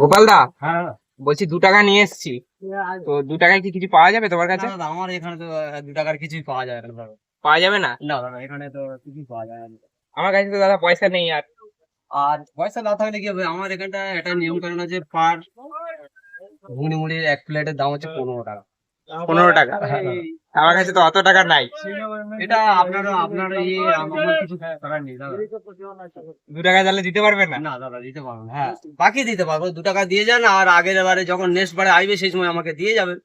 গোপাল দা? হ্যাঁ। বলছি দু টাকা নিয়ে এসেছি। তো দু টাকায় কি কিছু পাওয়া যাবে তোমার কাছে? আমার এখানে তো দু টাকার কিছুই পাওয়া যায় না পাওয়া যাবে না? না দাদা এখানে তো কিছুই পাওয়া যায় না। আমার কাছে তো দাদা পয়সা নেই আর। আর পয়সা না থাকলে কি হবে? আমার এখানটা একটা নিয়ম কারণ আছে পার ঘুগনি মুড়ির এক প্লেটের দাম হচ্ছে পনেরো টাকা। পনেরো টাকা। আমার কাছে তো অত টাকা নাই। এটা আপনার আপনার ইয়ে আমার কিছু করার নেই দাদা। দু টাকা তাহলে দিতে পারবে না? না দাদা দিতে পারব হ্যাঁ বাকি দিতে পারব। দু টাকা দিয়ে যান আর আগের বারে যখন নেক্সট বারে আসবে সেই সময় আমাকে দিয়ে যাবেন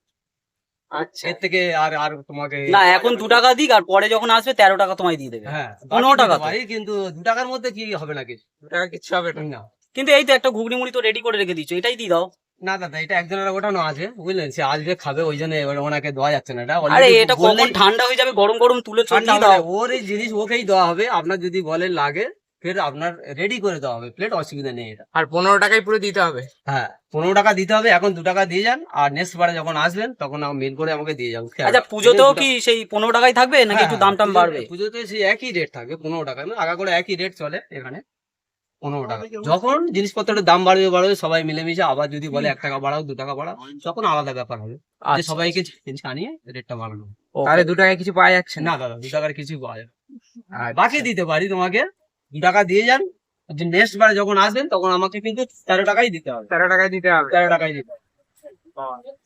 আচ্ছা। এর থেকে আর আর তোমাকে না এখন দু টাকা দিক আর পরে যখন আসবে তেরো টাকা তোমায় দিয়ে দেবে। হ্যাঁ পনেরো টাকা কিন্তু দু টাকার মধ্যে কি হবে না কিছু? দু টাকা কিচ্ছু হবে না। না। কিন্তু এই তো একটা ঘুগনি মুড়ি তো রেডি করে রেখে দিচ্ছ এটাই দিয়ে দাও। না দাদা এটা একজনের ওঠানো আছে বুঝলেন? সে আসবে খাবে ওই জন্য এবার ওনাকে দেওয়া যাচ্ছে না। এটা আরে এটা কখন ঠান্ডা হয়ে যাবে গরম গরম তুলে ঠান্ডা হবে ওর এই জিনিস ওকেই দেওয়া হবে আপনার যদি বলে লাগে ফের আপনার রেডি করে দেওয়া হবে প্লেট অসুবিধা নেই এটা। আর পনেরো টাকায় পুরো দিতে হবে। হ্যাঁ পনেরো টাকা দিতে হবে এখন দু টাকা দিয়ে যান আর নেক্সট বারে যখন আসবেন তখন মেল করে আমাকে দিয়ে যান আচ্ছা পুজোতেও কি সেই পনেরো টাকায় থাকবে নাকি হ্যাঁ, একটু দাম টাম বাড়বে? পুজোতে সেই একই রেট থাকবে পনেরো টাকা না আগা করে একই রেট চলে এখানে। পনেরো টাকা। যখন জিনিসপত্রের দাম বাড়বে বাড়বে সবাই মিলেমিশে আবার যদি বলে এক টাকা বাড়াও দু টাকা বাড়াও তখন আলাদা ব্যাপার হবে। যে আচ্ছা, সবাইকে জানিয়ে রেটটা বাড়ানো। তাহলে দু টাকায় কিছু পাওয়া যাচ্ছে না? দাদা দু টাকার কিছু পাওয়া যাবে আচ্ছা। বাকি দিতে পারি তোমাকে। দু টাকা দিয়ে যান। নেক্সট বারে যখন আসবেন তখন আমাকে কিন্তু তেরো টাকাই দিতে হবে। তেরো টাকায় দিতে হবে। তেরো টাকাই দিতে হবে।